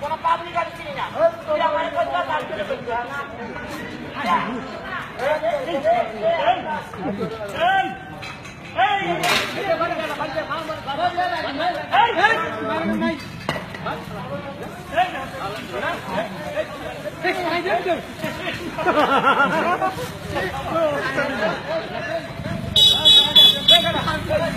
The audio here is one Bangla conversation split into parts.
কোন পাবলিক আমি চিনি না Hey, hey, hey! ¡Vaya,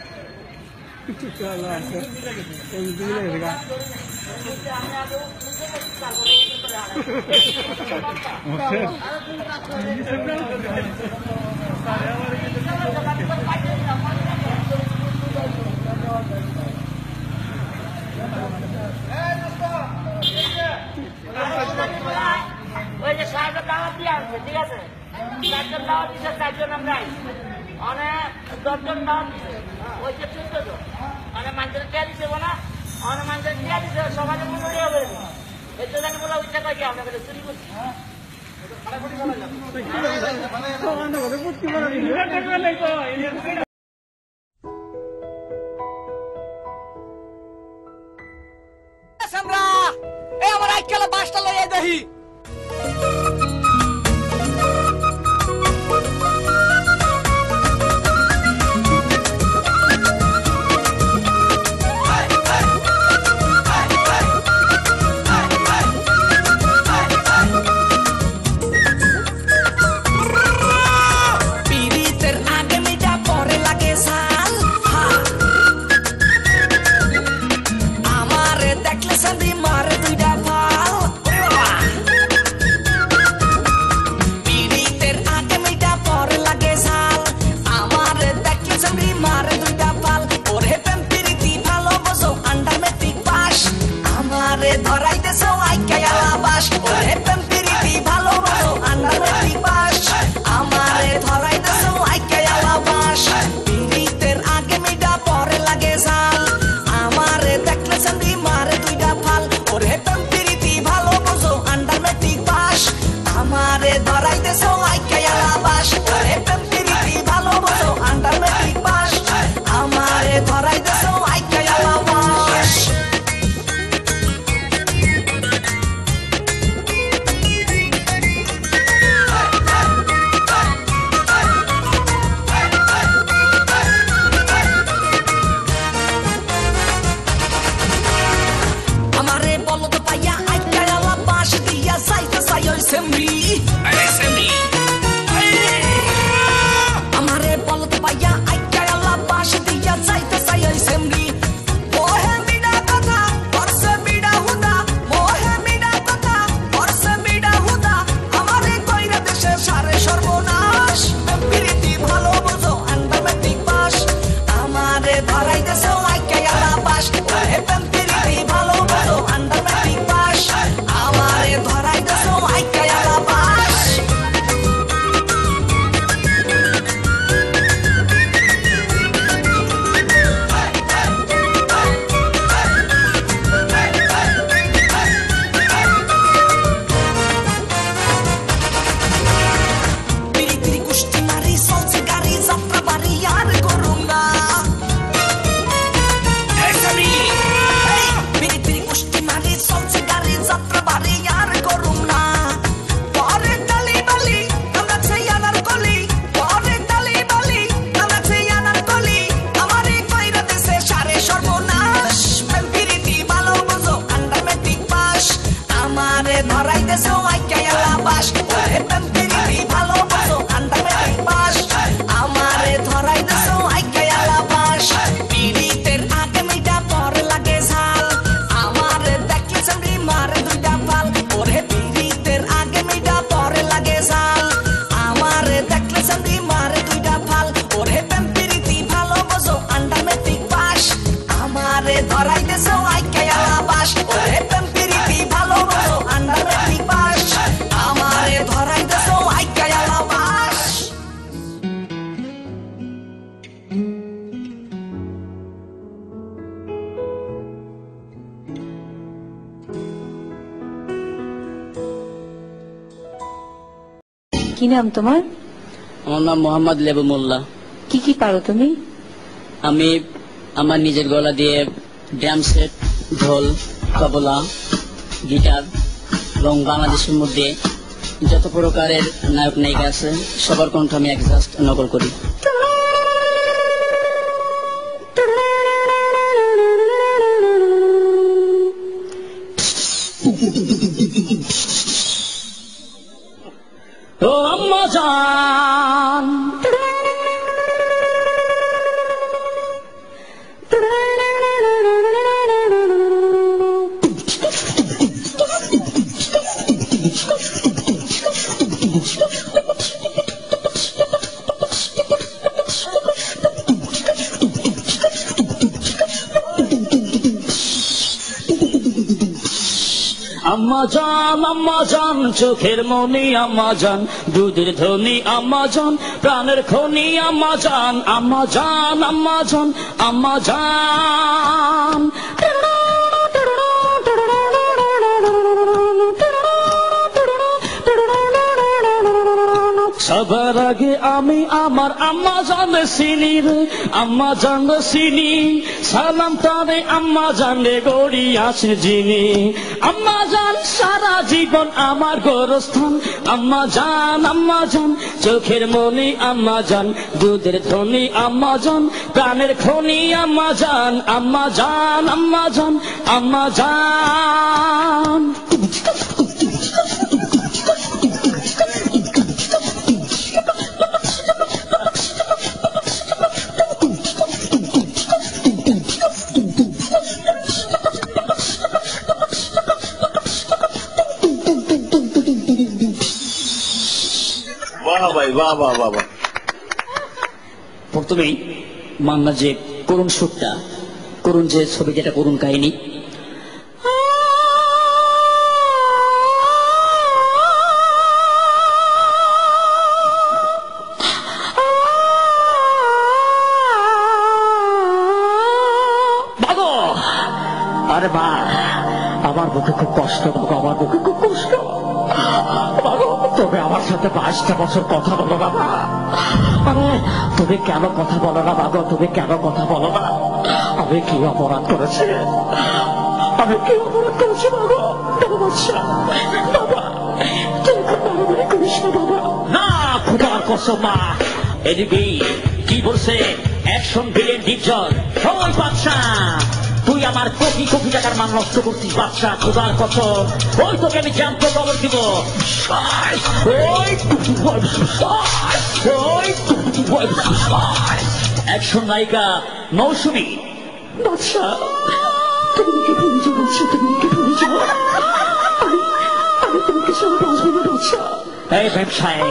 ওই যে সাহেবের দাওয়াত দিয়ে আসবে ঠিক আছে সাহেবের দাওয়াত দিচ্ছে চারজন আমরা মানে দশজন নাম ওই যে চোদ্দ মানে মানুষের ক্যারি দেবো না মানে মানুষের ক্যারি দেবো সমাজে মূল্য হবে এতে জানি বলে ইচ্ছা বাসটা লইয়া দেখি। Ne parayı da ay kaya la Hep ben কি নাম তোমার? আমার নাম মোহাম্মদ লেবু মোল্লা। কি কি পারো তুমি? আমি আমার নিজের গলা দিয়ে ড্যাম সেট ঢোল তবলা গিটার এবং বাংলাদেশের মধ্যে যত প্রকারের নায়ক নায়িকা আছে সবার কণ্ঠ আমি একজাস্ট নকল করি। আমাজন আম্মা জান চোখের মনি আম্মা জান দুধের ধনি আম্মা জান প্রাণের খনি আম্মা আমাজন আম্মা জান সবার আগে আমি আমার আম্মা জান চিনি আম্মা জান চিনি। সালাম তারে আম্মা জানে গড়ি আছে যিনি। আম্মা জান সারা জীবন আমার গোরস্থান। আম্মা জান আম্মা জান, চোখের মনি আম্মা জান, দুধের ধনি আম্মা জান, প্রাণের খনি আম্মা জান আম্মা জান আম্মা জান আম্মা জান। প্রথমেই যে করুণ সুরটা, করুণ যে ছবি যেটা করুণ কাহিনী। আরে মা আমার বুকে খুব কষ্ট, বাবা, আমার বুকে খুব কষ্ট। তবে আমার সাথে বাইশটা বছর কথা বলো আরে, তুমি কেন কথা বলো না বাবা তুমি কেন কথা বলো না? আমি কি অপরাধ করেছি? আমি কি অপরাধ করেছি বাবা না কি বলছে? অ্যাকশন ভিলেন ডিপজল ওই বাচ্চা তুই আমার কোটি কোটি টাকার মান নষ্ট করছিস বাচ্চা খোদার কসম। ওই তোকে আমি জানতে খবর দিব। অ্যাকশন নায়িকা মৌসুমী। বাচ্চা তুমি কি বাচ্চা তুমি কি ভুলে আমি আমি তোমাকে সব বাঁচবো না বাচ্চা। এই ব্যবসায়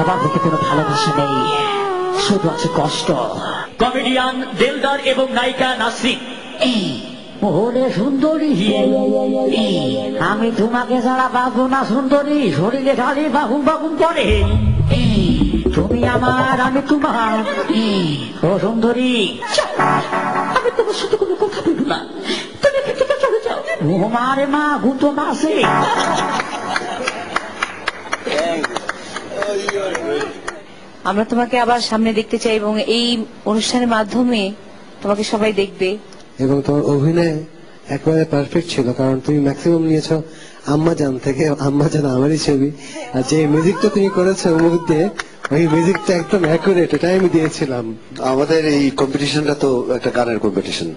আমার বুকে কোনো ভালোবাসা নেই। শুধু আছে কষ্ট। কমেডিয়ান দিলদার এবং নায়িকা নাসরিন। ওরে সুন্দরী। আমি তোমাকে ছাড়া বাবু না সুন্দরী। শরীরে খালি বাহুম বাহুম করে। তুমি আমার আমি তোমার। ও সুন্দরী। আমি তোমার সাথে কোনো কথা বলব না। তুমি চলে যাও। মা গুতো মাসে। আমরা তোমাকে আবার সামনে দেখতে চাই এবং এই অনুষ্ঠানের মাধ্যমে তোমাকে সবাই দেখবে। এবং তোমার অভিনয় একেবারে পারফেক্ট ছিল কারণ তুমি ম্যাক্সিমাম নিয়েছো আম্মা জান থেকে আম্মা জান আমারই ছবি। আর যে মিউজিকটা তুমি করেছ ওর মধ্যে ওই মিউজিকটা একদম অ্যাকুরেট এটাই আমি দিয়েছিলাম। আমাদের এই কম্পিটিশনটা তো একটা গানের কম্পিটিশন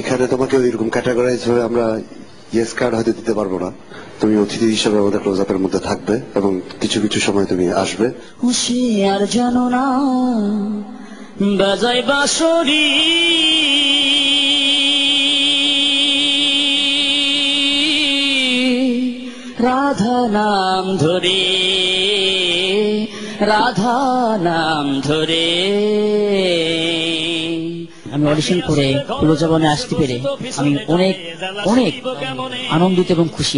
এখানে তোমাকে ওইরকম ক্যাটাগরাইজ হয়ে আমরা ইয়েস কার্ড হয়তো দিতে পারব না। তুমি অতিথি হিসেবে আমাদের ক্লোজ আপের মধ্যে থাকবে এবং কিছু কিছু সময় তুমি আসবে। হুঁশিয়ার জানো না বাজাই বাঁশরি। রাধা নাম ধরে, রাধা নাম ধরে। আমি অডিশন করে পুরো জীবনে আসতে পেরে আমি অনেক অনেক আনন্দিত এবং খুশি।